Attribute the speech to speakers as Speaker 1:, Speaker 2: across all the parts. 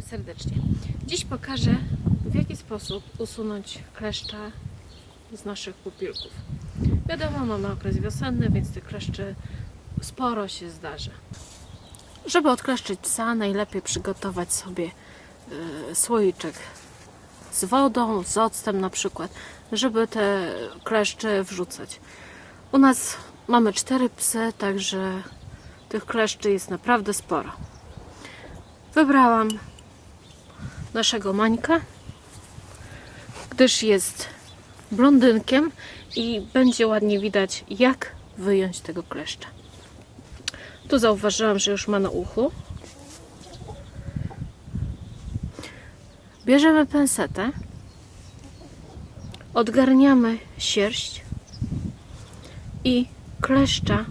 Speaker 1: Witam serdecznie. Dziś pokażę, w jaki sposób usunąć kleszcza z naszych pupilków. Wiadomo, mamy okres wiosenny, więc tych kleszczy sporo się zdarza. Żeby odkleszczyć psa, najlepiej przygotować sobie e, słoiczek z wodą, z octem na przykład, żeby te kleszcze wrzucać. U nas mamy cztery psy, także tych kleszczy jest naprawdę sporo. Wybrałam naszego Mańka, gdyż jest blondynkiem i będzie ładnie widać, jak wyjąć tego kleszcza. Tu zauważyłam, że już ma na uchu. Bierzemy pensetę, odgarniamy sierść i kleszcza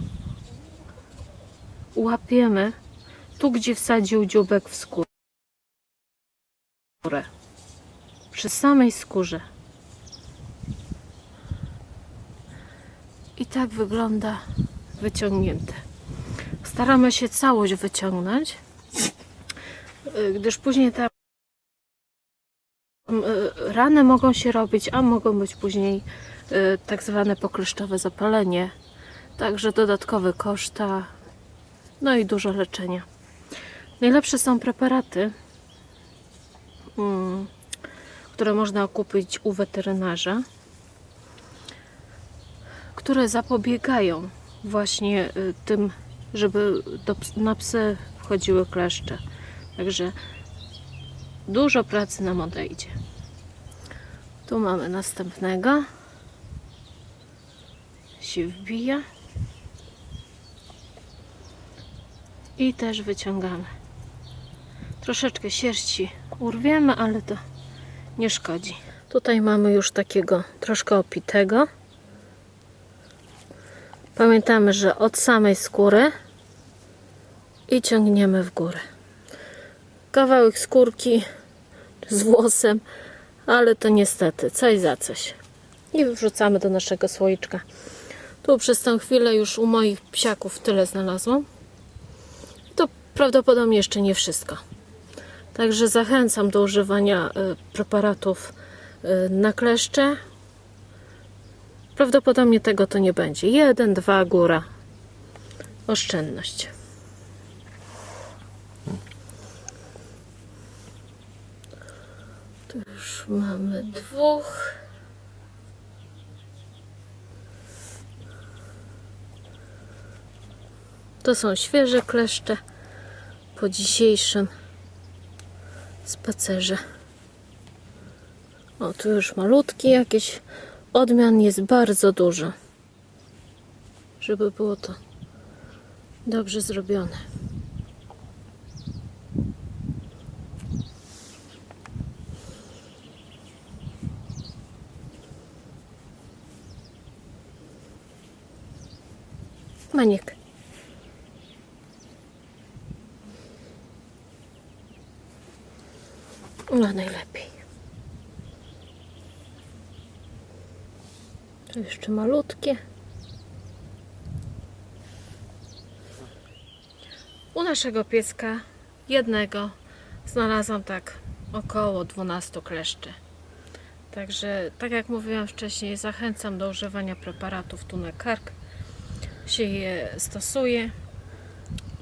Speaker 1: łapiemy tu, gdzie wsadził dzióbek w skórę. Przy samej skórze. I tak wygląda wyciągnięte. Staramy się całość wyciągnąć, gdyż później te rany mogą się robić, a mogą być później y, tak zwane pokleszczowe zapalenie. Także dodatkowe koszta, no i dużo leczenia. Najlepsze są preparaty, które można kupić u weterynarza, które zapobiegają właśnie y, tym, żeby do, na psy wchodziły kleszcze. Także dużo pracy nam odejdzie. Tu mamy następnego. Się wbija. I też wyciągamy. Troszeczkę sierści urwiemy, ale to nie szkodzi. Tutaj mamy już takiego troszkę opitego. Pamiętamy, że od samej skóry i ciągniemy w górę. Kawałek skórki z włosem, ale to niestety coś za coś. I wrzucamy do naszego słoiczka. Tu przez tę chwilę już u moich psiaków tyle znalazłam. To prawdopodobnie jeszcze nie wszystko. Także zachęcam do używania y, preparatów y, na kleszcze. Prawdopodobnie tego to nie będzie. Jeden, dwa, góra. Oszczędność. Tu już mamy dwóch. To są świeże kleszcze po dzisiejszym spacerze. O, tu już malutki jakieś. Odmian jest bardzo dużo. Żeby było to dobrze zrobione. Maniek. Najlepiej. Tu jeszcze malutkie. U naszego pieska jednego znalazłam tak około 12 kleszczy. Także, tak jak mówiłam wcześniej, zachęcam do używania preparatów tu na kark. Się je stosuje.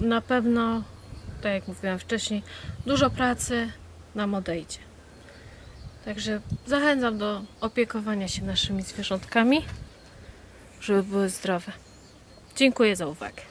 Speaker 1: Na pewno, tak jak mówiłam wcześniej, dużo pracy nam odejdzie. Także zachęcam do opiekowania się naszymi zwierzątkami, żeby były zdrowe. Dziękuję za uwagę.